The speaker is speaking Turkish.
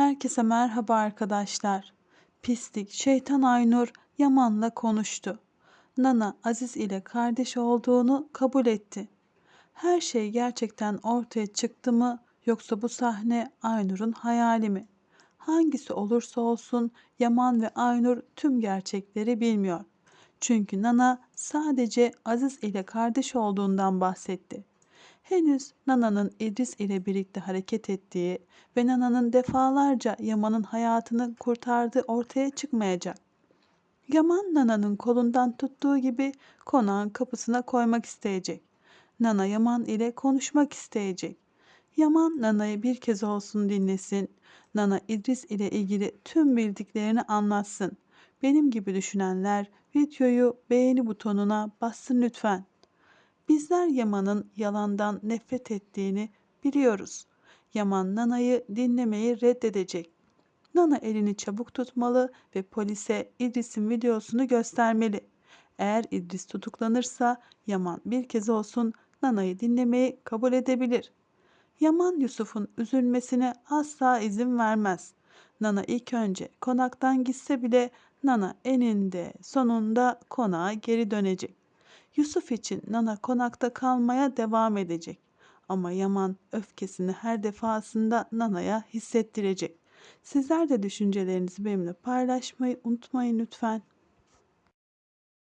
Herkese merhaba arkadaşlar. Pislik şeytan Aynur Yaman'la konuştu. Nana Aziz ile kardeş olduğunu kabul etti. Her şey gerçekten ortaya çıktı mı yoksa bu sahne Aynur'un hayali mi? Hangisi olursa olsun Yaman ve Aynur tüm gerçekleri bilmiyor. Çünkü Nana sadece Aziz ile kardeş olduğundan bahsetti. Henüz Nana'nın İdris ile birlikte hareket ettiği ve Nana'nın defalarca Yaman'ın hayatını kurtardığı ortaya çıkmayacak. Yaman Nana'nın kolundan tuttuğu gibi konağın kapısına koymak isteyecek. Nana Yaman ile konuşmak isteyecek. Yaman Nana'yı bir kez olsun dinlesin. Nana İdris ile ilgili tüm bildiklerini anlatsın. Benim gibi düşünenler videoyu beğeni butonuna bassın lütfen. Bizler Yaman'ın yalandan nefret ettiğini biliyoruz. Yaman Nana'yı dinlemeyi reddedecek. Nana elini çabuk tutmalı ve polise İdris'in videosunu göstermeli. Eğer İdris tutuklanırsa Yaman bir kez olsun Nana'yı dinlemeyi kabul edebilir. Yaman Yusuf'un üzülmesine asla izin vermez. Nana ilk önce konaktan gitse bile Nana eninde sonunda konağa geri dönecek. Yusuf için Nana konakta kalmaya devam edecek. Ama Yaman öfkesini her defasında Nana'ya hissettirecek. Sizler de düşüncelerinizi benimle paylaşmayı unutmayın lütfen.